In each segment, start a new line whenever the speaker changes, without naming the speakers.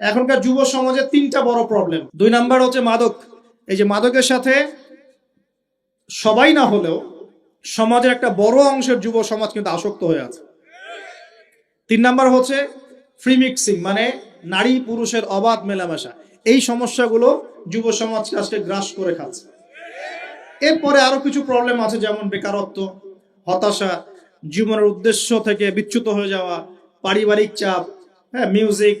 এখনকার যুব সমাজে তিনটা বড় প্রবলেম দুই নাম্বার হচ্ছে মাদক। এই যে মাদকের সাথে সবাই না হলেও সমাজের একটা বড় অংশের যুব সমাজ কিন্তু আসক্ত হয়ে আছে। তিন নাম্বার হচ্ছে ফ্রি মিক্সিং মানে নারী পুরুষের অবাধ মেলামেশা। এই সমস্যাগুলো যুব সমাজকে আজকে গ্রাস করে খাচ্ছে। এরপরে আরও কিছু প্রবলেম আছে, যেমন বেকারত্ব, হতাশা, জীবনের উদ্দেশ্য থেকে বিচ্যুত হয়ে যাওয়া, পারিবারিক চাপ হ্যাঁ মিউজিক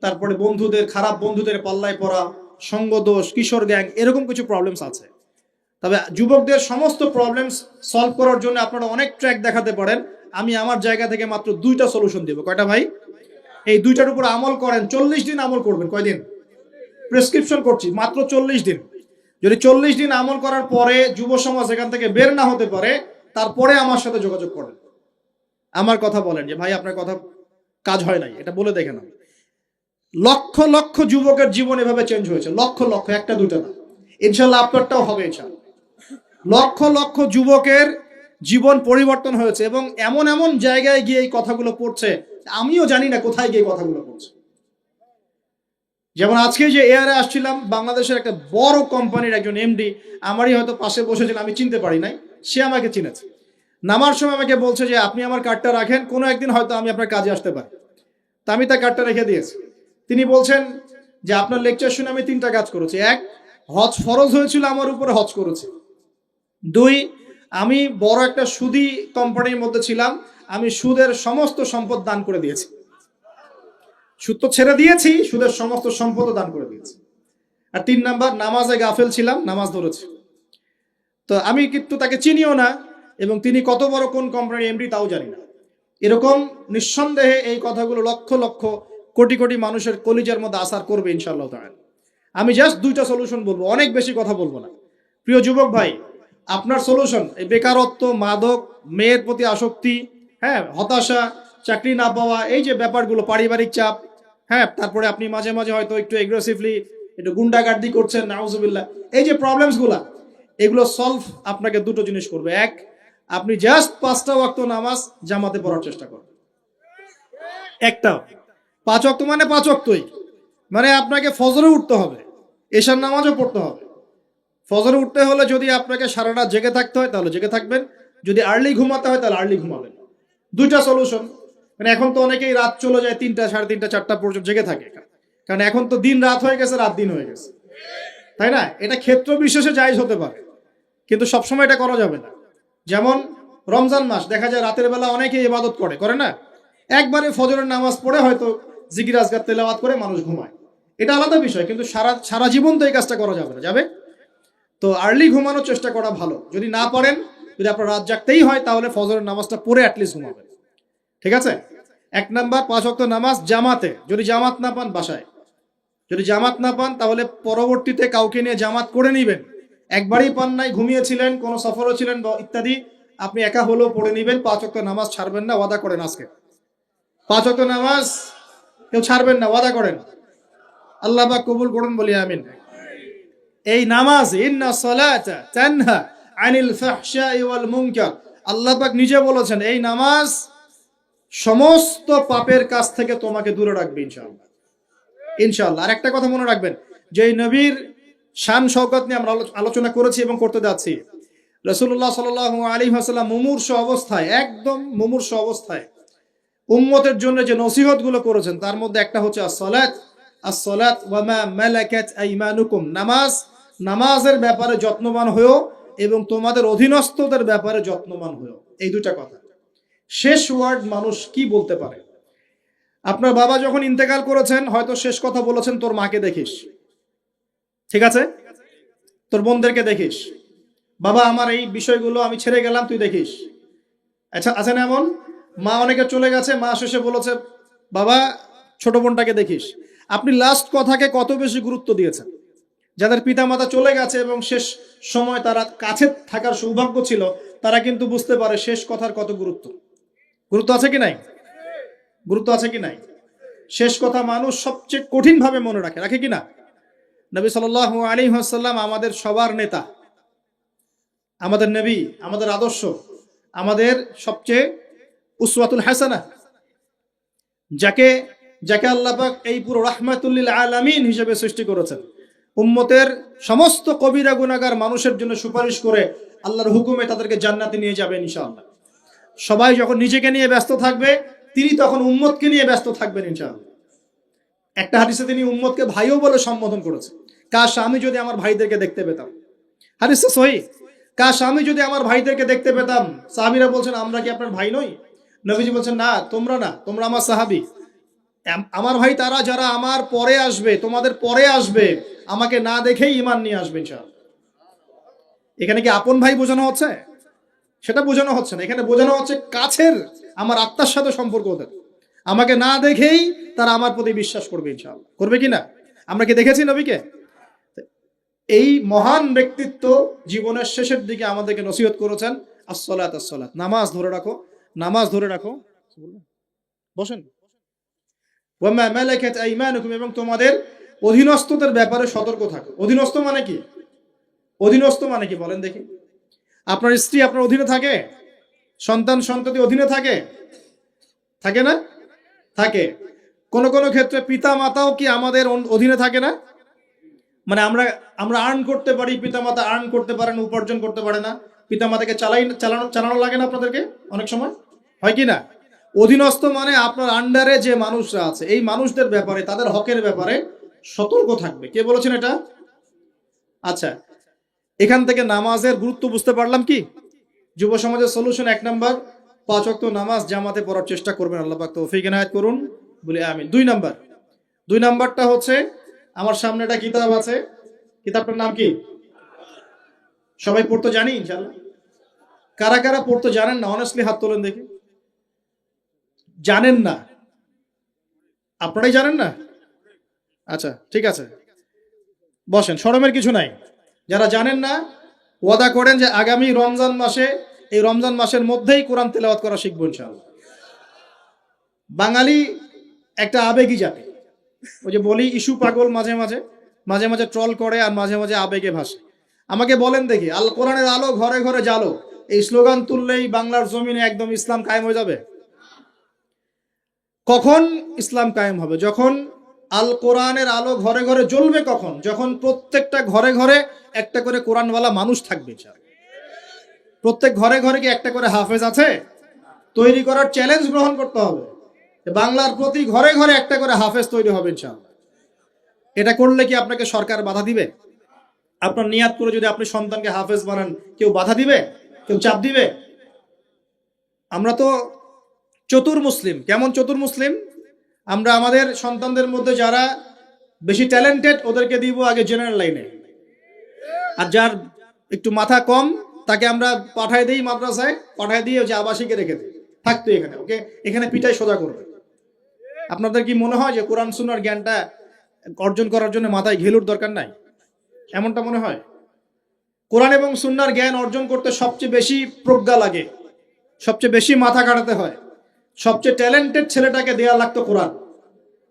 তারপরে বন্ধুদের, খারাপ বন্ধুদের পাল্লায় পড়া, সঙ্গদোষ, কিশোর গ্যাং, এরকম কিছু প্রবলেমস আছে। তবে যুবকদের সমস্ত প্রবলেমস সলভ করার জন্য আপনারা অনেক ট্র্যাক দেখাতে পারেন। আমি আমার জায়গা থেকে মাত্র দুইটা সলিউশন দেবো। কয়টা ভাই? এই দুইটার উপর আমল করেন, চল্লিশ দিন আমল করবেন। কয়দিন? প্রেসক্রিপশন করছি, মাত্র চল্লিশ দিন। যদি চল্লিশ দিন আমল করার পরে যুব সমাজ এখান থেকে বের না হতে পারে, তারপরে আমার সাথে যোগাযোগ করেন। আমার কথা বলেন যে, ভাই, আপনার কথা কাজ হয় নাই। এটা বলে দেখে না লক্ষ লক্ষ যুবকের জীবন এভাবে চেঞ্জ হয়েছে। লক্ষ লক্ষ, একটা দুটা না। ইনশাল্লাহ আপনারটাও হবে ইনশাল্লাহ লক্ষ লক্ষ যুবকের জীবন পরিবর্তন হয়েছে এবং এমন এমন জায়গায় গিয়ে এই কথাগুলো পড়ছে, আমিও জানি না কোথায় গিয়ে কথাগুলো পড়ছে। যেমন আজকে যে এয়ারে আসছিলাম, বাংলাদেশের একটা বড় কোম্পানির একজন এমডি আমারই হয়তো পাশে বসেছেন আমি চিনতে পারি নাই, সে আমাকে চিনেছে। নামার সময় আমাকে বলছে যে, আপনি আমার কার্ডটা রাখেন, কোনো একদিন হয়তো আমি আপনার কাজে আসতে পারি। তা আমি তার কার্ডটা রেখে দিয়েছি। তিনি বলছেন যে আপনার লেকচার শুনে আমি তিনটা কাজ করেছি। এক, হজ ফরজ হয়েছিল, আমার উপরে হজ করেছে। দুই, আমি বড় একটা সুদি কোম্পানির মধ্যে ছিলাম, আমি সুদের সমস্ত সম্পদ দান করে দিয়েছি। সুদ তো ছেড়ে দিয়েছি, সুদের সমস্ত সম্পদও দান করে দিয়েছি। আর তিন নাম্বার, নামাজে গাফেল ছিলাম, নামাজ ধরেছি। তো আমি কিন্তু তাকে চিনিও না, এবং তিনি কত বড় কোন কোম্পানির এমডি তাও জানি না। এরকম নিঃসন্দেহে এই কথাগুলো লক্ষ লক্ষ কোটি কোটি মানুষের কলিজার মধ্যে আসার করবে ইনশাআল্লাহ তাআলা। আমি জাস্ট দুইটা সলিউশন বলব, অনেক বেশি কথা বলব না। প্রিয় যুবক ভাই, আপনার সলিউশন এই বেকারত্ব, মাদক, মেয়ের প্রতি আসক্তি হ্যাঁ হতাশা, চাকরি না পাওয়া, এই যে ব্যাপারগুলো, পারিবারিক চাপ হ্যাঁ তারপরে আপনি মাঝে মাঝে হয়তো একটু এগ্রেসিভলি একটু গুন্ডাগার্দি করছেন, নাউজুবিল্লাহ, এই যে প্রবলেমসগুলা এগুলো সলভ আপনাকে দুটো জিনিস করবে। এক, আপনি জাস্ট পাঁচটা ওয়াক্ত নামাজ জামাতে পড়ার চেষ্টা করবেন একটা পাঁচ অক্ত মানে পাঁচ অক্তই মানে আপনাকে ফজরে উঠতে হবে, এশার নামাজও পড়তে হবে। ফজরে উঠতে হলে যদি আপনাকে সারা রাত জেগে থাকতে হয় তাহলে জেগে থাকবেন, যদি আর্লি ঘুমাতে হয় তাহলে আর্লি ঘুমাবেন। দুইটা সলিউশন মানে এখন তো অনেকেই রাত চলে যায় তিনটা, সাড়ে তিনটা, চারটা পর্যন্ত জেগে থাকে। কারণ এখন তো দিন রাত হয়ে গেছে, রাত দিন হয়ে গেছে। তাই না? এটা ক্ষেত্র বিশেষে জায়জ হতে পারে। কিন্তু সবসময় এটা করা যাবে না। যেমন রমজান মাস, দেখা যায় রাতের বেলা অনেকে ইবাদত করে করে না? একবারে ফজরের নামাজ পড়ে হয়তো জিকির, আজগার, তেলাওয়াত করে মানুষ ঘুমায়। এটা আলাদা বিষয়, কিন্তু সারা সারা জীবন তো এই কাজটা করা যাবে না। যাবে? তো আর্লি ঘুমানোর চেষ্টা করা ভালো। যদি না পারেন, যদি আপনার রাত জাগতেই হয়, তাহলে ফজরের নামাজটা পড়ে অ্যাটলিস্ট ঘুমাবেন। ঠিক আছে? এক নাম্বার, পাঁচ অক্ত নামাজ জামাতে। যদি জামাত না পান, বাসায়। যদি জামাত না পান, তাহলে পরবর্তীতে কাউকে নিয়ে জামাত করে নিবেন। একবারই পান নাই, ঘুমিয়েছিলেন, কোনো সফরও ছিলেন বা ইত্যাদি, আপনি একা হলেও পড়ে নিবেন। পাঁচ অক্ত নামাজ ছাড়বেন না, ওয়াদা করেন আজকে। পাঁচ অক্ত নামাজ কেউ ছাড়বেন না, ওয়াদা করেন। আল্লাহ বা কবুল করুন বলি, আমিন। এই নামাজ, ইন্না সালাতা আল্লাহ পাক নিজে বলেছেন, এই নামাজ সমস্ত পাপের কাছ থেকে তোমাকে দূরে রাখবে, ইনশাআল্লাহ। ইনশাআল্লাহ। আর একটা কথা মনে রাখবেন যে নবীর শান শওকত নিয়ে আমরা আলোচনা করেছি এবং করতে যাচ্ছি রসুল্লাহ সাল আলী হাসাল্লাম মুমূর্ষ অবস্থায়, একদম মুমূর্ষ অবস্থায় উম্মতের জন্য যে নসিহতগুলো করেছেন, তার মধ্যে একটা হচ্ছে আসলাত আসলাত ওয়ামা মালাকাত আইমানুকুম। নামাজ, নামাজের ব্যাপারে যত্নবান হয়েও এবং তোমাদের অধীনস্থদের ব্যাপারে যত্নবান হয়েও। এই দুটা কথা। শেষ ওয়ার্ড মানুষ কি বলতে পারে? আপনার বাবা যখন ইন্তেকাল করেছেন, হয়তো শেষ কথা বলেছেন, তোর মাকে দেখিস। ঠিক আছে? তোর বোনদেরকে দেখিস। বাবা, আমার এই বিষয়গুলো আমি ছেড়ে গেলাম, তুই দেখিস। আচ্ছা আছে না এমন? মা অনেকে চলে গেছে, মা শেষে বলেছে, বাবা, ছোট বোনটাকে দেখিস। আপনি লাস্ট কথাকে কত বেশি গুরুত্ব দিয়েছেন? যাদের পিতামাতা চলে গেছে এবং শেষ সময় তারা কাছে থাকার সৌভাগ্য ছিল, তারা কিন্তু বুঝতে পারে শেষ কথার কত গুরুত্ব। গুরুত্ব আছে কি নাই? গুরুত্ব আছে কি নাই? শেষ কথা মানুষ সবচেয়ে কঠিন ভাবে মনে রাখে রাখে কি না? নবী সাল আলী হাসাল্লাম আমাদের সবার নেতা, আমাদের নবী, আমাদের আদর্শ, আমাদের সবচেয়ে উসওয়াতুল হাসানা, যাকে যাকে আল্লাপাক এই পুরো রাহমাতুল্লিল আলামিন হিসেবে সৃষ্টি করেছেন। উম্মতের সমস্ত কবিরা গুনাগার মানুষের জন্য সুপারিশ করে আল্লাহর হুকুমে তাদেরকে জান্নাতে নিয়ে যাবেন ইনশাআল্লাহ। সবাই যখন নিজেকে নিয়ে ব্যস্ত থাকবে, তিনি তখন উম্মতকে নিয়ে ব্যস্ত থাকবেন ইনশাআল্লাহ। একটা হাদিসে তিনি উম্মতকে ভাইও বলে সম্বোধন করেছে কাশ আমি যদি আমার ভাইদেরকে দেখতে পেতাম। হাদিসটা সহি। কাশ আমি যদি আমার ভাইদেরকে দেখতে পেতাম, সাহাবিরা বলছেন, আমরা কি আপনার ভাই নই? নবীজি বলছেন, না, তোমরা না, তোমরা আমার সাহাবি। আমার ভাই তারা যারা আমার পরে আসবে, তোমাদের পরে আসবে, আমাকে না দেখেই ইমান নিয়ে আসবে এখানে কি আপন ভাই বোঝানো হচ্ছে? সেটা বোঝানো হচ্ছে না। এখানে বোঝানো হচ্ছে কাছের আমার আত্মার সাথে সম্পর্ক ওদের। আমাকে না দেখেই তারা আমার প্রতি বিশ্বাস করবে ইনশাআল্লাহ। করবে কি না? আমরা কি দেখেছি নবীকে? এই মহান ব্যক্তিত্ব জীবনের শেষের দিকে আমাদেরকে নসিহত করেছেন, আসসালাত আসসালাত। নামাজ ধরে রাখো নামাজ ধরে রাখো। বসেন। এবং তোমাদের অধীনস্থদের ব্যাপারে সতর্ক থাকো। অধীনস্থ মানে কি? অধীনস্থ মানে কি? বলেন দেখি। আপনার স্ত্রী আপনার অধীনে থাকে? সন্তান সন্ততি অধীনে থাকে? থাকে না? থাকে। কোন কোন ক্ষেত্রে পিতা মাতাও কি আমাদের অধীনে থাকে না? মানে আমরা আমরা আর্ন করতে পারি পিতা মাতা আর্ন করতে পারেন, উপার্জন করতে পারে না। পিতা মাতাকে চালাই চালানো চালানো লাগে না আপনাদেরকে অনেক সময়? হয় কি না? অধীনস্থ মানে আপনার আন্ডারে যে মানুষরা আছে, এই মানুষদের ব্যাপারে, তাদের হকের ব্যাপারে সতর্ক থাকবে। কে বলেছেন এটা? আচ্ছা এখান থেকে নামাজের গুরুত্ব বুঝতে পারলাম কি? যুব সমাজের সলিউশন এক নাম্বার পাঁচ অক্ত নামাজ জামাতে পড়ার চেষ্টা করবেন, আল্লাহ পাক তৌফিক এনায়েত করুন, বলে আমি দুই নাম্বার দুই নাম্বারটা হচ্ছে, আমার সামনে একটা কিতাব আছে, কিতাবটার নাম কি? সবাই পড়তে জানি ইনশাল্লাহ কারা কারা পড়তে জানেন না? অনেস্টলি হাত তোলেন দেখি। জানেন না। আপনারাই জানেন না? আচ্ছা ঠিক আছে। বসেন শরমের কিছু নাই। যারা জানেন না, ওয়াদা করেন যে আগামী রমজান মাসে, এই রমজান মাসের মধ্যেই কোরআন তেলাওয়াত করা শিখব ইনশাআল্লাহ। বাঙালি একটা আবেগী জাতি। ওই যে বলি ইস্যু পাগল মাঝে মাঝে মাঝে মাঝে ট্রল করে আর মাঝে মাঝে আবেগে ভাসে। আমাকে বলেন দেখি, আল কোরআনের আলো ঘরে ঘরে জালো এই স্লোগান তুললেই বাংলার জমিনে একদম ইসলাম কায়েম হয়ে যাবে। কখন ইসলাম কায়েম হবে? যখন আল কোরআনের আলো ঘরে ঘরে জ্বলবে কখন? যখন প্রত্যেকটা ঘরে ঘরে একটা করে কোরআনওয়ালা মানুষ থাকবে। প্রত্যেক ঘরে ঘরে কি একটা করে হাফেজ আছে? তৈরি করার চ্যালেঞ্জ গ্রহণ করতে হবে। বাংলার প্রতি ঘরে ঘরে একটা করে হাফেজ তৈরি হবে ইনশাআল্লাহ এটা করলে কি আপনাকে সরকার বাধা দিবে? আপনার নিয়াত করে যদি আপনি সন্তানকে হাফেজ বানান, কেউ বাধা দিবে? কেউ চাপ দিবে? আমরা তো চতুর মুসলিম। কেমন চতুর মুসলিম? আমরা আমাদের সন্তানদের মধ্যে যারা বেশি ট্যালেন্টেড ওদেরকে দিব আগে জেনারেল লাইনে আর যার একটু মাথা কম, তাকে আমরা পাঠায় দিই মাদ্রাসায়, পাঠায় দিয়ে যে আবাসিকে রেখে দিই থাকতো এখানে, ওকে? এখানে পিটাই সোজা করবে। আপনাদের কি মনে হয় যে কোরআন সুনার জ্ঞানটা অর্জন করার জন্য মাথায় ঘেলুর দরকার নাই? এমনটা মনে হয়? কোরআন এবং সুন্নার জ্ঞান অর্জন করতে সবচেয়ে বেশি প্রজ্ঞা লাগে, সবচেয়ে বেশি মাথা কাটাতে হয়। সবচেয়ে ট্যালেন্টেড ছেলেটাকে দেয়া লাগতো কোরআন।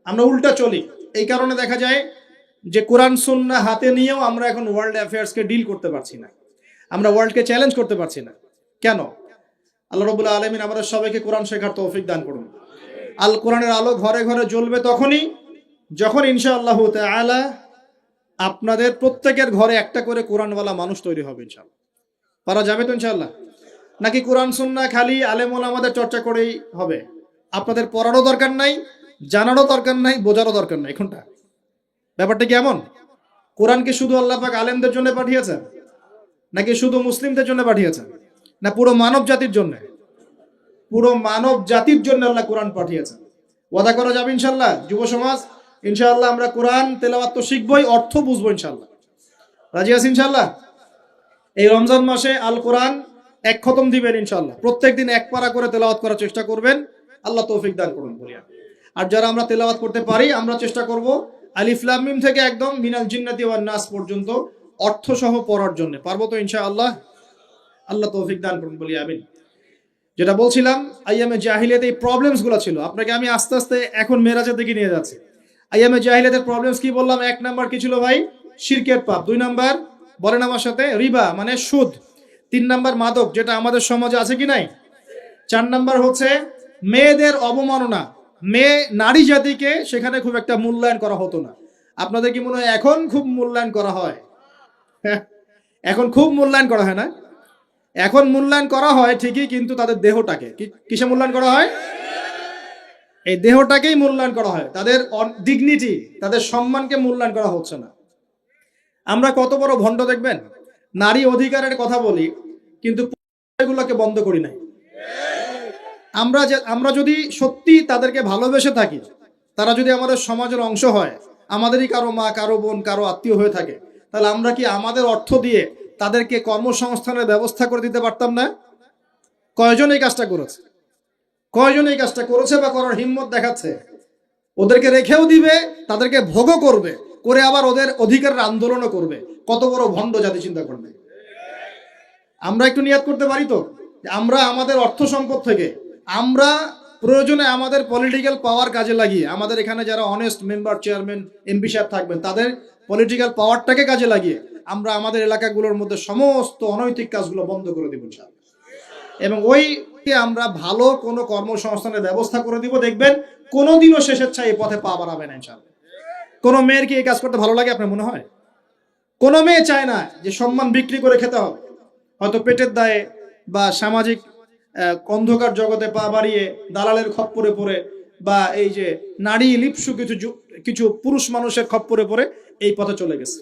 আমরা উল্টা চলি। এই কারণে দেখা যায় যে কোরআন সুন্না হাতে নিয়েও আমরা এখন ওয়ার্ল্ড অ্যাফেয়ার্সকে ডিল করতে পারছি না। আমরা ওয়ার্ল্ডকে চ্যালেঞ্জ করতে পারছি না। কেন? আল্লাহ রবুল্লা আলমিন আমাদের সবাইকে কোরআন শেখার তৌফিক দান করুন। আল কোরআনের আলো ঘরে ঘরে জ্বলবে তখনই, যখন ইনশাআল্লাহ আলা আপনাদের প্রত্যেকের ঘরে একটা করে কোরআনওয়ালা মানুষ তৈরি হবে ইনশাআল্লাহ। পারা যাবে তো ইনশাআল্লাহ? নাকি কোরআন, সুন্না খালি আলেমুল আমাদের চর্চা করেই হবে? আপনাদের পড়ারও দরকার নাই, জানারও দরকার নাই, বোঝারও দরকার নাই। কোনটা? ব্যাপারটা কি এমন? কোরআনকে শুধু আল্লাহ পাক আলেমদের জন্য পাঠিয়েছেন? নাকি শুধু মুসলিমদের জন্য পাঠিয়েছেন? না, পুরো মানব জাতির জন্য? পুরো মানব জাতির জন্য আল্লাহ কোরআন পাঠিয়েছেন। ওয়াদা করা যাবে ইনশাল্লাহ যুব সমাজ? ইনশাআল্লাহ আমরা কোরআন, তেলাওয়াত তো শিখবই, অর্থ বুঝব ইনশাল্লাহ রাজি আছি ইনশাল্লাহ এই রমজান মাসে আল কোরআন এক খতম দিবেন ইনশাল্লাহ প্রত্যেক দিন এক পারা করে তেলাওয়াত করার চেষ্টা করবেন। আল্লাহ তৌফিক দান করুন আর যারা আমরা তেলাওয়াত করতে পারি, আমরা চেষ্টা করব আলিফলাম মিম থেকে একদম মিনাল জিন্নাতি ওয়ান নাস পর্যন্ত অর্থ সহ পড়ার জন্য। পারব তো ইনশাআল্লাহ? আল্লাহ তৌফিক দান করুন বলি আমিন। যেটা বলছিলাম, আইয়ামে জাহিলিয়াতে এই প্রবলেমসগুলো ছিল। আপনাকে আমি আস্তে আস্তে এখন মেরাজের দিকে নিয়ে যাচ্ছি। আইয়ামে জাহিলিয়াতের প্রবলেমস কি বললাম? এক নাম্বার কি ছিল ভাই? শিরকের পাপ। দুই নাম্বার, বলেন আমার সাথে, রিবা মানে সুদ। তিন নাম্বার মাদক যেটা আমাদের সমাজে আছে কি নাই? চার নাম্বার হচ্ছে মেয়েদের অবমাননা। মেয়ে নারী জাতিকে সেখানে খুব একটা মূল্যায়ন করা হতো না। আপনাদের কি মনে হয় এখন খুব মূল্যায়ন করা হয়? হ্যাঁ, এখন খুব মূল্যায়ন করা হয় না? এখন মূল্যায়ন করা হয় ঠিকই কিন্তু তাদের দেহটাকে। কিসে মূল্যায়ন করা হয়? এই দেহটাকেই মূল্যায়ন করা হয়। তাদের ডিগনিটি তাদের সম্মানকে মূল্যায়ন করা হচ্ছে না। আমরা কত বড় ভণ্ড দেখবেন? নারী অধিকারের কথা বলি, কিন্তু এগুলোকে বন্ধ করি নাই। আমরা যে আমরা যদি সত্যি তাদেরকে ভালোবেসে থাকি, তারা যদি আমাদের সমাজের অংশ হয়, আমাদেরই কারও মা, কারও বোন, কারও আত্মীয় হয়ে থাকে, তাহলে আমরা কি আমাদের অর্থ দিয়ে তাদেরকে কর্মসংস্থানের ব্যবস্থা করে দিতে পারতাম না? কয়জন এই কাজটা করেছে? কয়জন এই কাজটা করেছে বা করার হিম্মত দেখাচ্ছে? ওদেরকে রেখেও দিবে, তাদেরকে ভোগও করবে, করে আবার ওদের অধিকারের আন্দোলনও করবে। কত বড় ভণ্ড জাতি চিন্তা করবে আমরা একটু নিয়াদ করতে পারি তো? আমরা আমাদের অর্থ সম্পদ থেকে, আমরা প্রয়োজনে আমাদের পলিটিক্যাল পাওয়ার কাজে লাগিয়ে, আমাদের এখানে যারা অনেস্ট মেম্বার চেয়ারম্যান এমপি সাহেব থাকবেন, তাদের পলিটিক্যাল পাওয়ারটাকে কাজে লাগিয়ে, আমরা আমাদের এলাকাগুলোর মধ্যে সমস্ত অনৈতিক কাজগুলো বন্ধ করে দিব ইনশাআল্লাহ। এবং ওই আমরা ভালো কোনো কর্মসংস্থানের ব্যবস্থা করে দিব, দেখবেন কোনোদিনও শেষের ছাই এই পথে পা বাড়াবে না কোনো মেয়ের কি এই কাজ করতে ভালো লাগে আপনার মনে হয়? কোনো মেয়ে চায় না যে সম্মান বিক্রি করে খেতে হবে। হয়তো পেটের দায়ে বা সামাজিক অন্ধকার জগতে পা বাড়িয়ে দালালের খপ্পরে পড়ে বা এই যে নারী লিপসু কিছু কিছু পুরুষ মানুষের খপ্পরে পড়ে এই পথে চলে গেছে।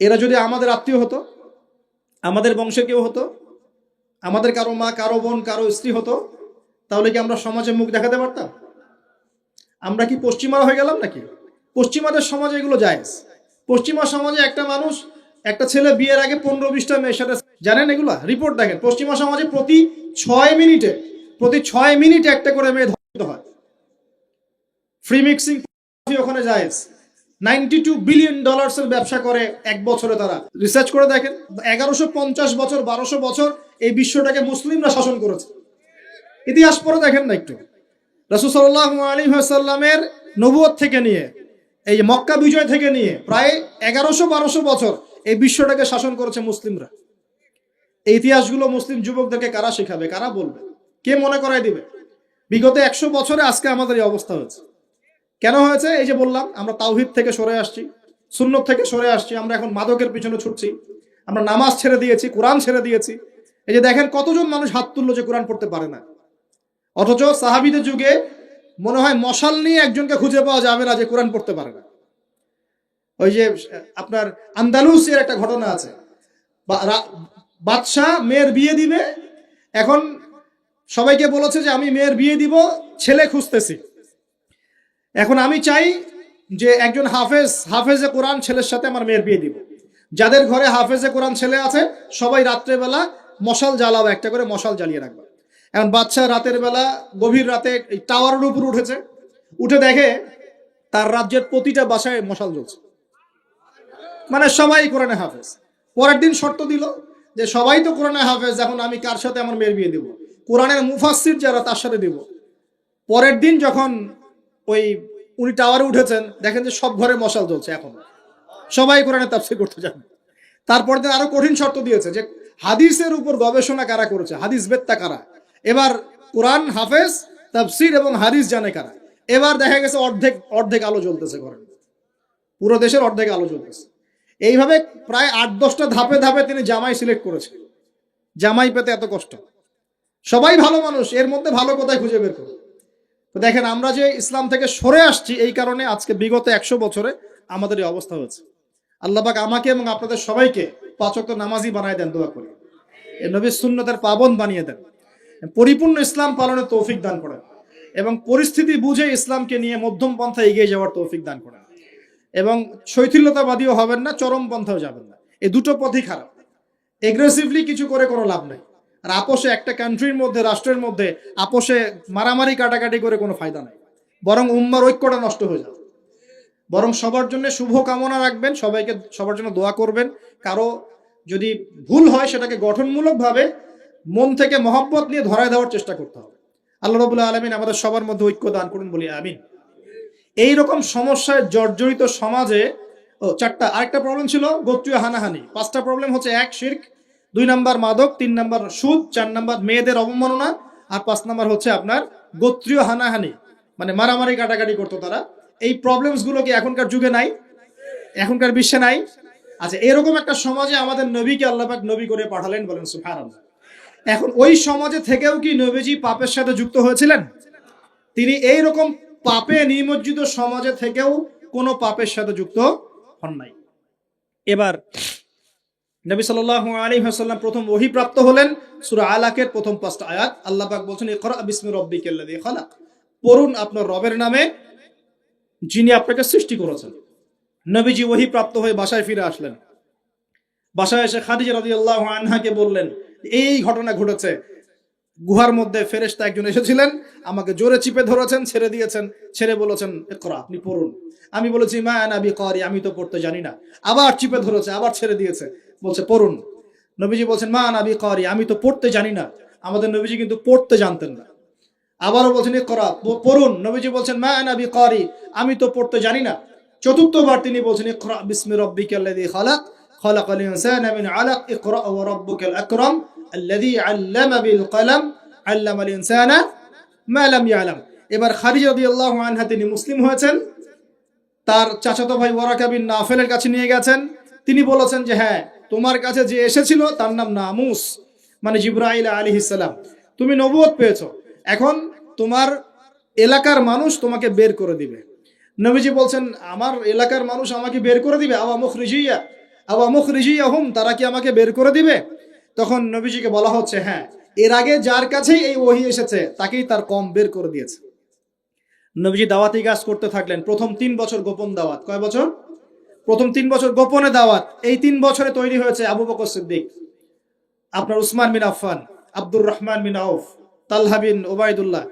এরা যদি আমাদের আত্মীয় হতো, আমাদের বংশে কেউ হতো, আমাদের কারও মা, কারও বোন, কারও স্ত্রী হতো, তাহলে কি আমরা সমাজে মুখ দেখাতে পারতাম? আমরা কি পশ্চিমা হয়ে গেলাম নাকি? পশ্চিমাদের সমাজে এগুলো জায়েজ। পশ্চিমা সমাজে একটা মানুষ, একটা ছেলে বিয়ের আগে পনেরো বিশটা মেয়ের সাথে জানেন এগুলা? রিপোর্ট দেখেন। পশ্চিমা সমাজে প্রতি ছয় মিনিটে, প্রতি ছয় মিনিটে একটা করে মেয়ে ধর্ষিত হয়। ফ্রি মিক্সিং ওখানে যায়। নাইনটি টু বিলিয়ন ডলার্সের ব্যবসা করে এক বছরে তারা। রিসার্চ করে দেখেন, এগারোশো পঞ্চাশ বছর, বারোশো বছর এই বিশ্বটাকে মুসলিমরা শাসন করেছে। ইতিহাস পরে দেখেন না একটু। রসুসল্লাহ আলী সাল্লামের নবুয়ত থেকে নিয়ে এই মক্কা বিজয় থেকে নিয়ে প্রায় এগারোশো বারোশো বছর এই বিশ্বটাকে শাসন করেছে মুসলিমরা। এই ইতিহাসগুলো মুসলিম যুবকদেরকে কারা শেখাবে, কারা বলবে? কে মনে করাই দিবে? বিগত একশো বছরে আজকে আমাদের এই অবস্থা হয়েছে। কেন হয়েছে? এই যে বললাম, আমরা তাওহিদ থেকে সরে আসছি, সুন্নত থেকে সরে আসছি, আমরা এখন মাদকের পিছনে ছুটছি, আমরা নামাজ ছেড়ে দিয়েছি, কোরআন ছেড়ে দিয়েছি। এই যে দেখেন কতজন মানুষ হাত তুললো যে কোরআন পড়তে পারে না। অথচ সাহাবিদের যুগে মনে হয় মশাল নিয়ে একজনকে খুঁজে পাওয়া যাবে না যে কোরআন পড়তে পারে না। ওই যে, আপনার আন্দালুসের একটা ঘটনা আছে। বাদশাহ মেয়ের বিয়ে দিবে। এখন সবাইকে বলেছে যে, আমি মেয়ের বিয়ে দিব, ছেলে খুঁজতেছি। এখন আমি চাই যে একজন হাফেজ, হাফেজে কোরআন ছেলের সাথে আমার মেয়ের বিয়ে দিব। যাদের ঘরে হাফেজে কোরআন ছেলে আছে, সবাই রাত্রেবেলা মশাল জ্বালাবে একটা করে মশাল জ্বালিয়ে রাখবে। এখন বাচ্চা রাতের বেলা, গভীর রাতে এই টাওয়ারের উপর উঠেছে। উঠে দেখে তার রাজ্যের প্রতিটা বাসায় মশাল জ্বলছে। মানে সবাই কোরআনে হাফেজ। পরের দিন শর্ত দিল যে সবাই তো কোরআনে হাফেজ, এখন আমি কার সাথে আমার মেয়ের বিয়ে দিব? কোরআনের মুফাসির যারা, তার সাথে দিব? পরের দিন যখন ওই উনি টাওয়ারে উঠেছেন, দেখেন যে সব ঘরে মশাল জ্বলছে এখন। সবাই কোরআনে তাফসির করতে যান তারপর দিন আরও কঠিন শর্ত দিয়েছে যে হাদিসের উপর গবেষণা কারা করেছে? হাদিস বেত্তা কারা? এবার কোরআন হাফেজ, তাফসির এবং হাদিস জানে কারা? এবার দেখা গেছে অর্ধেক অর্ধেক আলো জ্বলতেছে ঘরে পুরো দেশের অর্ধেক আলো জ্বলতেছে। এইভাবে প্রায় আট, দশটা ধাপে ধাপে তিনি জামাই সিলেক্ট করেছেন জামাই পেতে এত কষ্ট। সবাই ভালো মানুষ, এর মধ্যে ভালো কোথায় খুঁজে বের করো তো দেখেন, আমরা যে ইসলাম থেকে সরে আসছি, এই কারণে আজকে বিগত একশো বছরে আমাদের এই অবস্থা হয়েছে। আল্লাহবাক আমাকে এবং আপনাদের সবাইকে পাচক নামাজি বানায় দেন, দোয়া করে। নবী সুন্নতের পাবন বানিয়ে দেন। পরিপূর্ণ ইসলাম পালনের তৌফিক দান করেন এবং পরিস্থিতি বুঝে ইসলামকে নিয়ে মধ্যম পন্থা এগিয়ে যাওয়ার তৌফিক দান করেন। এবং শৈথিল্যতাবাদীও হবেন না, চরম পন্থাও যাবেন না। এই দুটো পথই খারাপ। এগ্রেসিভলি কিছু করে কোনো লাভ নাই। আর আপোষে একটা কান্ট্রির মধ্যে, রাষ্ট্রের মধ্যে আপোষে মারামারি, কাটাকাটি করে কোনো ফায়দা নাই। বরং উম্মার ঐক্যটা নষ্ট হয়ে যাবে। বরং সবার জন্য শুভ কামনা রাখবেন, সবাইকে সবার জন্য দোয়া করবেন। কারও যদি ভুল হয় সেটাকে গঠনমূলকভাবে মন থেকে মহব্বত নিয়ে ধরায় দেওয়ার চেষ্টা করতে হবে। আল্লাহ রবুল্লাহ আলমিন আমাদের সবার মধ্যে ঐক্য দান করুন বলি আমিন। এই রকম সমস্যায় জর্জরিত সমাজে, ও, চারটা, আরেকটা প্রবলেম ছিল গোত্রীয় হানাহানি। পাঁচটা প্রবলেম হচ্ছে এক, শির্ক, দুই নাম্বার মাদক, তিন নাম্বার সুদ, চার নাম্বার মেয়েদের অবমাননা, আর পাঁচ নাম্বার হচ্ছে আপনার গোত্রীয় হানাহানি। মানে মারামারি, কাটাকাটি করতো তারা। এই প্রবলেমসগুলো কি এখনকার যুগে নাই? এখনকার বিশ্বে নাই? আচ্ছা এরকম একটা সমাজে আমাদের নবীকে আল্লাপাক নবী করে পাঠালেন বলেন সুফান এখন ওই সমাজে থেকেও কি নবীজি পাপের সাথে যুক্ত হয়েছিলেন? তিনি এই রকম পাপে নিমজ্জিত সমাজে থেকেও কোনো পাপের সাথে যুক্ত হন নাই। এবার নবী সাল্লাল্লাহু আলাইহি ওয়াসাল্লাম প্রথম ওহী প্রাপ্ত হলেন সূরা আলাকের প্রথম পাঁচটা আয়াত। আল্লাহ পাক বলছেন, ইকরা বিসমি রাব্বিকাল্লাযী খালাক। পড়ুন আপনার রবের নামে, যিনি আপনাকে সৃষ্টি করেছেন। নবীজি ওহী প্রাপ্ত হয়ে বাসায় ফিরে আসলেন। বাসায় এসে খাদিজা রাদিয়াল্লাহু আনহাকে বললেন এই ঘটনা ঘটেছে। গুহার মধ্যে ফেরেশতা একজন এসেছিলেন, আমাকে জোরে চিপে ধরেছেন, ছেড়ে দিয়েছেন, ছেড়ে বলেছেন, ইকরা, আপনি পড়ুন। আমি বলেছি, মা নাবি করি, আমি তো পড়তে জানি না। আবার চিপে ধরেছে, আবার ছেড়ে দিয়েছে, বলছে, পড়ুন। নবীজি বলছেন, মা নাবি করি, আমি তো পড়তে জানি না। আমাদের নবীজি কিন্তু পড়তে জানতেন না। আবারও বলছেন, ইকরা, প- পড়ুন। নবীজি বলছেন, মা নাবি করি, আমি তো পড়তে জানি না। চতুর্থবার তিনি বলছেন, ইকরা, বিসমি রাব্বিকাল্লাযী খালাক, খালাকাল ইনসানা মিন আলাক, ইকরা ওয়া রাব্বুকাল আকরাম। আল্লাযী আল্লামা বিল কলম আল্লামাল ইনসানা মা লাম ইয়ালাম এবার খাদিজা রাদিয়াল্লাহু আনহা তিনি মুসলিম হয়েছেন। তার চাচাতো ভাই ওয়ারাকা বিন নাফেলের কাছে নিয়ে গেছেন। তিনি বলেছেন যে হ্যাঁ তোমার কাছে যে এসেছিল তার নাম নামুস মানে জিব্রাইল আলাইহিস সালাম। তুমি নবুয়ত পেয়েছ। এখন তোমার এলাকার মানুষ তোমাকে বের করে দিবে। নবীজি বলছেন, আমার এলাকার মানুষ আমাকে বের করে দিবে? আওয়া মুখ রিজিয়া আওয়া রিজিয়া হুম তারা কি আমাকে বের করে দিবে? তখন নবীজিকে বলা হচ্ছে হ্যাঁ এর আগে যার কাছেই এই ওহি এসেছে, তাকেই তার কম বের করে দিয়েছে। নবীজি দাওয়াতি কাজ করতে থাকলেন। প্রথম তিন বছর গোপন দাওয়াত। কয় বছর? প্রথম তিন বছর গোপনে দাওয়াত। এই তিন বছরে তৈরি হয়েছে আবু বকর সিদ্দিক, আপনার উসমান বিন আফফান, আব্দুর রহমান বিন আউফ, তালহা বিন ওবায়দুল্লাহ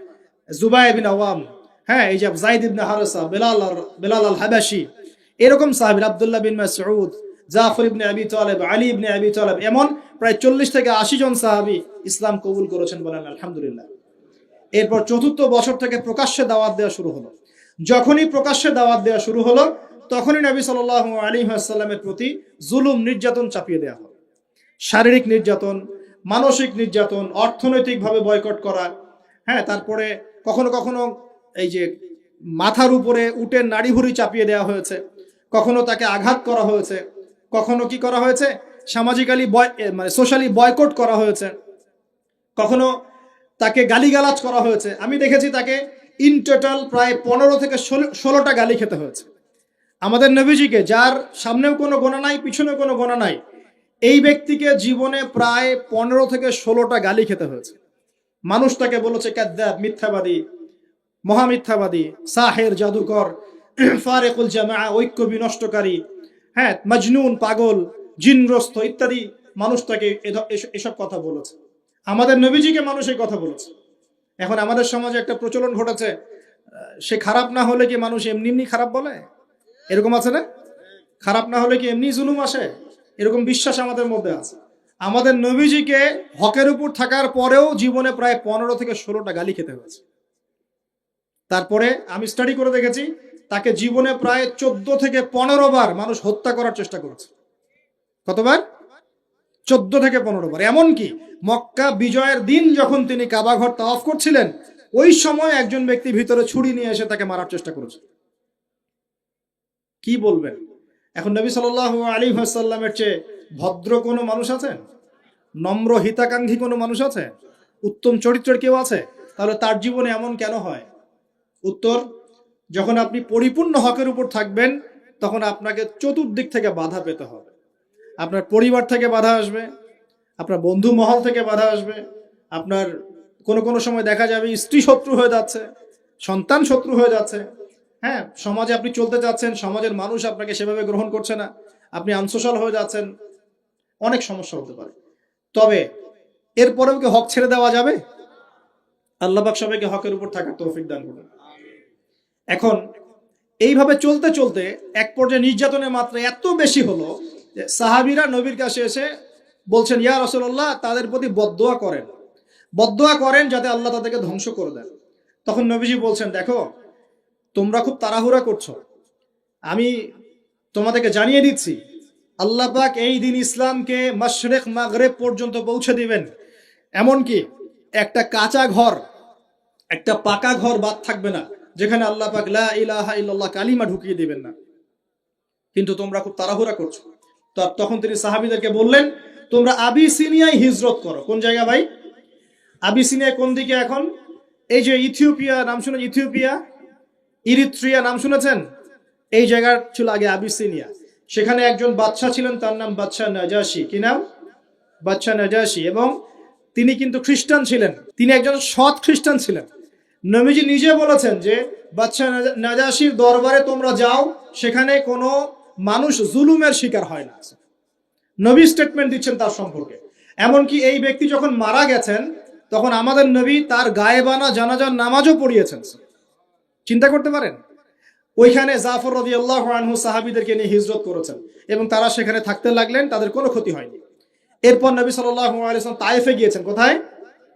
জুবাই বিন আওয়াম হ্যাঁ এই যে জাইদ ইবনে হারসা, বেলাল বেলাল আল হাবাসি এরকম সাহাবীর, আব্দুল্লাহ বিন মাসউদ জাফর ইবনে আবি তালেব, আলী ইবনে আবি তালেব এমন প্রায় চল্লিশ থেকে আশি জন সাহাবী ইসলাম কবুল করেছেন বলেন, আলহামদুলিল্লাহ। এরপর চতুর্থ বছর থেকে প্রকাশ্যে দাওয়াত দেওয়া শুরু হলো। যখনই প্রকাশ্যে দাওয়াত দেওয়া শুরু হলো, তখনই নবী সাল আলী আসাল্লামের প্রতি জুলুম নির্যাতন চাপিয়ে দেওয়া হলো শারীরিক নির্যাতন, মানসিক নির্যাতন, অর্থনৈতিকভাবে বয়কট করা হ্যাঁ তারপরে কখনো কখনো এই যে মাথার উপরে উটের নাড়ি ভুড়ি চাপিয়ে দেওয়া হয়েছে, কখনো তাকে আঘাত করা হয়েছে কখনো কি করা হয়েছে? সামাজিক্যালি বয় মানে সোশ্যালি বয়কট করা হয়েছে। কখনো তাকে গালিগালাজ করা হয়েছে? আমি দেখেছি তাকে ইন টোটাল প্রায় পনেরো থেকে ষোলো, ষোলোটা গালি খেতে হয়েছে। আমাদের নবীজিকে, যার সামনেও কোনো গোনা নাই, পিছনেও কোনো গোনা নাই, এই ব্যক্তিকে জীবনে প্রায় পনেরো থেকে ষোলোটা গালি খেতে হয়েছে। মানুষ তাকে বলেছে, কাদ্দাব, মিথ্যাবাদী, মহামিথ্যাবাদী, সাহের, জাদুকর, ফারেকুল জামা ঐক্য বিনষ্টকারী হ্যাঁ মজনুন, পাগল, জিনগ্রস্ত ইত্যাদি মানুষ তাকে এসব কথা বলেছে। আমাদের নবীজিকে মানুষ এই কথা বলেছে। এখন আমাদের সমাজে একটা প্রচলন ঘটেছে সে খারাপ না হলে কি মানুষ এমনি এমনি খারাপ বলে? এরকম আছে না? খারাপ না হলে কি এমনি জুলুম আসে? এরকম বিশ্বাস আমাদের মধ্যে আছে। আমাদের নবীজিকে হকের উপর থাকার পরেও জীবনে প্রায় পনেরো থেকে ষোলোটা গালি খেতে হয়েছে। তারপরে আমি স্টাডি করে দেখেছি তাকে জীবনে প্রায় চোদ্দ থেকে পনেরো বার মানুষ হত্যা করার চেষ্টা করেছে। কতবার? চোদ্দ থেকে পনেরো বার। এমনকি মক্কা বিজয়ের দিন যখন তিনি কাবাঘর তাওয়াফ করছিলেন, ওই সময় একজন ব্যক্তি ভিতরে ছুরি নিয়ে এসে তাকে মারার চেষ্টা করেছে। কি বলবেন? এখন নবী সাল আলী সাল্লামের চেয়ে ভদ্র কোনো মানুষ আছেন নম্র হিতাকাঙ্ক্ষী কোনো মানুষ আছে? উত্তম চরিত্রের কেউ আছে? তাহলে তার জীবনে এমন কেন হয়? উত্তর যখন আপনি পরিপূর্ণ হকের উপর থাকবেন, তখন আপনাকে চতুর্দিক থেকে বাধা পেতে হবে। আপনার পরিবার থেকে বাধা আসবে, আপনার বন্ধু মহল থেকে বাধা আসবে, আপনার কোনো কোনো সময় দেখা যাবে স্ত্রী শত্রু হয়ে যাচ্ছে, সন্তান শত্রু হয়ে যাচ্ছে। হ্যাঁ সমাজে আপনি চলতে যাচ্ছেন সমাজের মানুষ আপনাকে সেভাবে গ্রহণ করছে না, আপনি আনসোশাল হয়ে যাচ্ছেন, অনেক সমস্যা হতে পারে। তবে এরপরেও কি হক ছেড়ে দেওয়া যাবে? আল্লাহবাক সবাইকে হকের উপর থাকার তৌফিক দান করুন। এখন এইভাবে চলতে চলতে এক পর্যায়ে নির্যাতনের মাত্রা এত বেশি হলো যে সাহাবিরা নবীর কাছে এসে বলছেন, ইয়া রসল্লাহ তাদের প্রতি বদোয়া করেন। বদোয়া করেন যাতে আল্লাহ তাদেরকে ধ্বংস করে দেন। তখন নবীজি বলছেন, দেখো, তোমরা খুব তাড়াহুড়া করছ। আমি তোমাদেরকে জানিয়ে দিচ্ছি, আল্লাহ পাক এই দিন ইসলামকে মশরেক, মাগরেব পর্যন্ত পৌঁছে দিবেন। এমনকি একটা কাঁচা ঘর, একটা পাকা ঘর বাদ থাকবে না। যেখানে আল্লাহ পাক লা ইলাহা ইল্লাল্লাহ কালিমা ঢুকিয়ে দিবেন না। কিন্তু তোমরা খুব তাড়াহুড়া করছ। তো তখন তিনি সাহাবিদেরকে বললেন, তোমরা আবিসিনিয়ায় হিজরত করো। কোন জায়গা ভাই? আবিসিনিয়া কোন দিকে এখন? এই যে ইথিওপিয়া, নাম শুনে ইথিওপিয়া? ইরিত্রিয়া নাম শুনেছেন? এই জায়গার ছিল আগে আবিসিনিয়া। সেখানে একজন বাদশা ছিলেন, তার নাম বাদশাহ নাজাসি। কি নাম? বাদশাহ নাজাসি। এবং তিনি কিন্তু খ্রিস্টান ছিলেন। তিনি একজন সৎ খ্রিস্টান ছিলেন। নবীজি নিজে বলেছেন যে বাচ্চা নাজা- নাজাসির দরবারে তোমরা যাও, সেখানে কোনো মানুষ জুলুমের শিকার হয় না। নবী স্টেটমেন্ট দিচ্ছেন তার সম্পর্কে। এমনকি এই ব্যক্তি যখন মারা গেছেন, তখন আমাদের নবী তার গায়েবানা জানাজার নামাজও পড়িয়েছেন। চিন্তা করতে পারেন? ওইখানে জাফর রদি আল্লাহ সাহাবিদেরকে নিয়ে হিজরত করেছেন এবং তারা সেখানে থাকতে লাগলেন, তাদের কোনো ক্ষতি হয়নি। এরপর নবী সাল্লাম তায়েফে গিয়েছেন। কোথায়?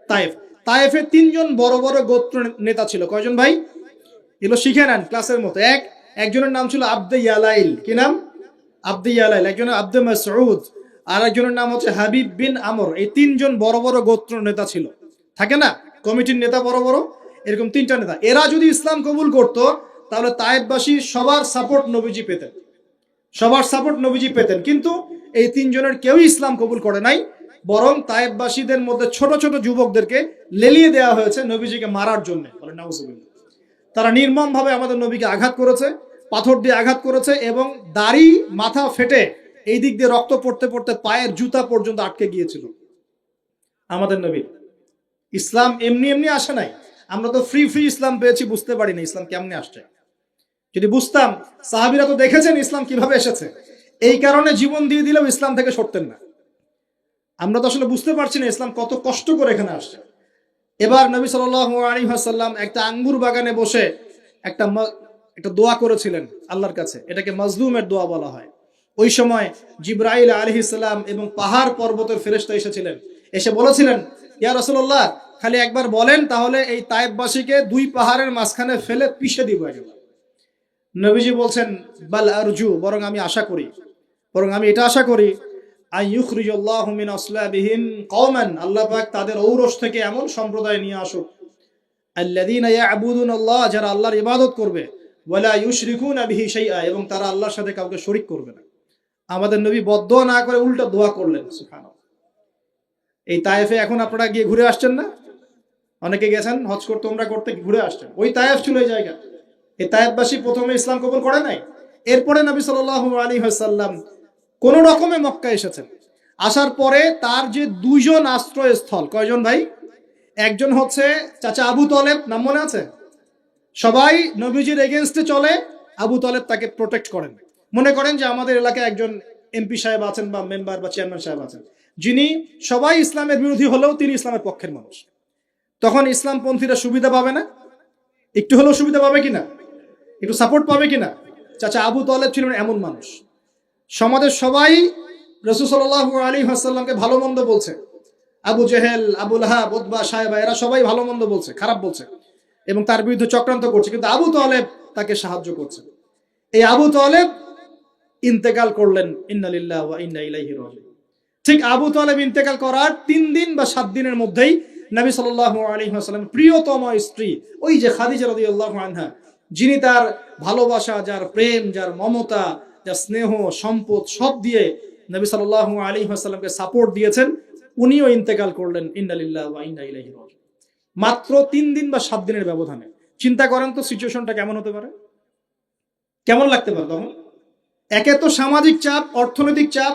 তায়েফ। তায়েফে তিনজন বড় বড় গোত্র নেতা ছিল। কয়জন ভাই? এগুলো শিখে নেন ক্লাসের মতো। এক, একজনের নাম ছিল আব্দে ইয়ালাইল। কি নাম? আব্দে ইয়ালাইল। একজনের আব্দে মাসউদ। আর একজনের নাম হচ্ছে হাবিব বিন আমর। এই তিনজন বড় বড় গোত্র নেতা ছিল। থাকে না? কমিটির নেতা বড় বড়। এরকম তিনটা নেতা। এরা যদি ইসলাম কবুল করত, তাহলে তায়েববাসী সবার সাপোর্ট নবীজি পেতেন। সবার সাপোর্ট নবীজি পেতেন। কিন্তু এই তিনজনের কেউই ইসলাম কবুল করে নাই। বরং তায়েববাসীদের মধ্যে ছোট ছোট যুবকদেরকে লেলিয়ে দেওয়া হয়েছে নবীজিকে মারার জন্য। বলে নাউজুবিল্লাহ। তারা নির্মমভাবে আমাদের নবীকে আঘাত করেছে, পাথর দিয়ে আঘাত করেছে এবং দাড়ি, মাথা ফেটে এই দিক দিয়ে রক্ত পড়তে পড়তে পায়ের জুতা পর্যন্ত আটকে গিয়েছিল। আমাদের নবী, ইসলাম এমনি এমনি আসে নাই। আমরা তো ফ্রি ফ্রি ইসলাম পেয়েছি, বুঝতে পারি না ইসলাম কেমনে আসছে। যদি বুঝতাম, সাহাবিরা তো দেখেছেন ইসলাম কীভাবে এসেছে। এই কারণে জীবন দিয়ে দিলেও ইসলাম থেকে সরতেন না। আমরা তো আসলে বুঝতে পারছি না ইসলাম কত কষ্ট করে এখানে আসছে। এবার নবী সাল্লাম একটা আঙ্গুর বাগানে বসে একটা একটা দোয়া করেছিলেন আল্লাহর কাছে। এটাকে মজলুমের দোয়া বলা হয়। ওই সময় জিব্রাইল আলহি সাল্লাম এবং পাহাড় পর্বতের ফেরেস্তা এসেছিলেন। এসে বলেছিলেন, ইয়া রসুল্লাহ খালি একবার বলেন তাহলে এই তায়েববাসীকে দুই পাহাড়ের মাঝখানে ফেলে পিষে দিব একবার। নবীজি বলছেন, বাল আরজু, বরং আমি আশা করি। বরং আমি এটা আশা করি আইয়ুখরিজুল্লাহু মিন আসলাবিহিম আল্লাহ তাদের ঔরস থেকে এমন সম্প্রদায় নিয়ে আসুক। আল্লাযীনা ইয়াবুদুন আল্লাহ যারা আল্লাহর ইবাদত করবে, ওয়ালা ইউশরিকুনা বিহি শাইআ, এবং তারা আল্লাহর সাথে কাউকে শরীক করবে না। আমাদের নবী বদ্ধ না করে উল্টো দোয়া করলেন এই তায়েফে এখন আপনারা গিয়ে ঘুরে আসছেন না? অনেকে গেছেন, হজ করতে তোমরা করতে ঘুরে আসছেন। ওই তায়েফ ছিল জায়গা। এই তায়েববাসী প্রথমে ইসলাম কবুল করে নাই। এরপরে নবী সাল্লাল্লাহু আলাইহি ওয়াসাল্লাম কোন রকমে মক্কা এসেছেন। আসার পরে তার যে দুইজন আশ্রয়স্থল, কয়জন ভাই? একজন হচ্ছে চাচা আবু তলেব, নাম মনে আছে? সবাই নবীজির এগেনস্টে চলে, আবু তলেব তাকে প্রোটেক্ট করেন। মনে করেন যে আমাদের এলাকায় একজন এমপি সাহেব আছেন বা মেম্বার বা চেয়ারম্যান সাহেব আছেন। যিনি সবাই ইসলামের বিরোধী হলেও তিনি ইসলামের পক্ষের মানুষ। তখন ইসলামপন্থীরা সুবিধা পাবে না? একটু হলেও সুবিধা পাবে কিনা? একটু সাপোর্ট পাবে কিনা? চাচা আবু তলেব ছিলেন এমন মানুষ। সমাজের সবাই রসুসল্লাহ আলী হাসাল্লামকে ভালো মন্দ বলছে। Abu Jahl, Abu Lahab Utba সাহেবা এরা সবাই ভালো মন্দ বলছে, খারাপ বলছে এবং তার বিরুদ্ধে চক্রান্ত করছে কিন্তু আবু তলেব তাকে সাহায্য করছে। এই আবু তলেব ইন্তেকাল করলেন, ইন্নালিল্লাহ ঠিক আবু তলেব ইন্তেকাল করার তিন দিন বা সাত দিনের মধ্যেই নবী সাল্লাহ আলী হাসালাম প্রিয়তম স্ত্রী, ওই যে খাদিজা রাদিয়াল্লাহু আনহা, যিনি তার ভালোবাসা, যার প্রেম, যার মমতা যার স্নেহ, সম্পদ সব দিয়ে নবী সাল্লাল্লাহু আলী হাসালামকে সাপোর্ট দিয়েছেন, উনিও ইন্তেকাল করলেন রাজিউন। মাত্র তিন দিন বা সাত দিনের ব্যবধানে। চিন্তা করেন তো সিচুয়েশনটা কেমন হতে পারে? কেমন লাগতে পারে তখন? একে তো সামাজিক চাপ, অর্থনৈতিক চাপ,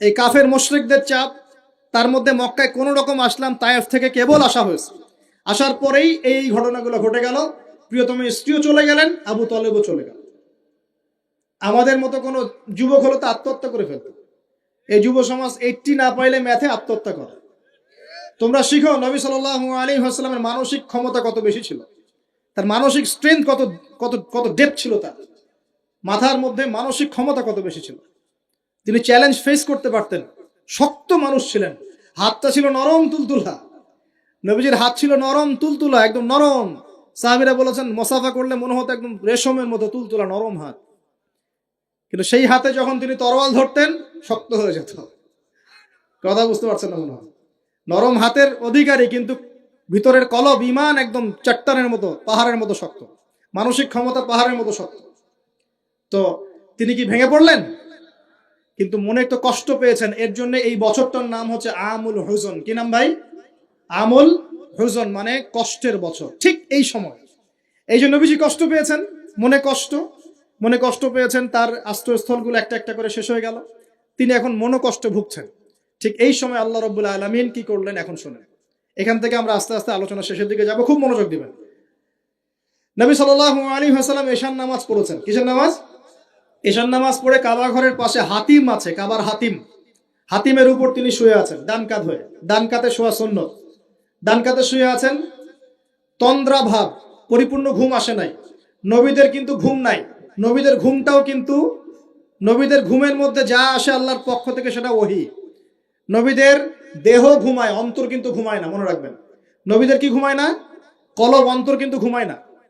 এই কাফের মোশরেকদের চাপ, তার মধ্যে মক্কায় কোনো রকম আসলাম, তায়েফ থেকে কেবল আসা হয়েছে। আসার পরেই এই ঘটনাগুলো ঘটে গেল। প্রিয়তম স্ত্রীও চলে গেলেন, আবু তলেবও চলে গেল। আমাদের মতো কোনো যুবক হলো তো আত্মহত্যা করে ফেলত এই যুব সমাজ এইটটি না পাইলে ম্যাথে আত্মহত্যা করে। তোমরা শিখো, নবী সাল আলী হাসলামের মানসিক ক্ষমতা কত বেশি ছিল? তার মানসিক স্ট্রেংথ কত কত কত ডেপ ছিল তার? মাথার মধ্যে মানসিক ক্ষমতা কত বেশি ছিল? তিনি চ্যালেঞ্জ ফেস করতে পারতেন। শক্ত মানুষ ছিলেন। হাতটা ছিল নরম তুলতুলা। নবীজির হাত ছিল নরম তুলতুলা, একদম নরম। সাহাবিরা বলেছেন, মোসাফা করলে মনে হতো একদম রেশমের মতো তুলতুলা, নরম হাত। কিন্তু সেই হাতে যখন তিনি তরোয়াল ধরতেন, শক্ত হয়ে যেত। কথা বুঝতে পারছেন না মনে নরম হাতের অধিকারী, কিন্তু ভিতরের কলব ইমান একদম চট্টানের মতো, পাহাড়ের মতো শক্ত। মানসিক ক্ষমতা পাহাড়ের মতো শক্ত। তো তিনি কি ভেঙে পড়লেন? কিন্তু মনে একটু কষ্ট পেয়েছেন। এর জন্য এই বছরটার নাম হচ্ছে আমুল হুজন। কি নাম ভাই? আমুল হুজন মানে কষ্টের বছর। ঠিক এই সময়। এই যে নবীজি কষ্ট পেয়েছেন, মনে কষ্ট। মনে কষ্ট পেয়েছেন, তার আশ্রয়স্থলগুলো একটা একটা করে শেষ হয়ে গেল। তিনি এখন মনোকষ্টে ভুগছেন। ঠিক এই সময় আল্লাহ রব্বুল আলমিন কি করলেন এখন শোনেন। এখান থেকে আমরা আস্তে আস্তে আলোচনা শেষের দিকে যাব। খুব মনোযোগ দিবেন। নবী সাল্লাহ আলী হাসালাম এশান নামাজ পড়েছেন। কিসের নামাজ? এশান নামাজ পড়ে কাবা ঘরের পাশে হাতিম আছে, কাবার হাতিম। হাতিমের উপর তিনি শুয়ে আছেন, ডান কাত হয়ে। ডান কাতে শোয়া শূন্য ডান কাতে শুয়ে আছেন তন্দ্রা ভাব পরিপূর্ণ ঘুম আসে নাই। নবীদের কিন্তু ঘুম নাই। নবীদের ঘুমটাও কিন্তু নবীদের ঘুমের মধ্যে যা আসে আল্লাহর পক্ষ থেকে সেটা ওহি। নবীদের দেহ ঘুমায়, অন্তর কিন্তু ঘুমায় না, মনে রাখবেন। নবীদের কি ঘুমায় না? কলব, অন্তর কিন্তু ঘুমায় না।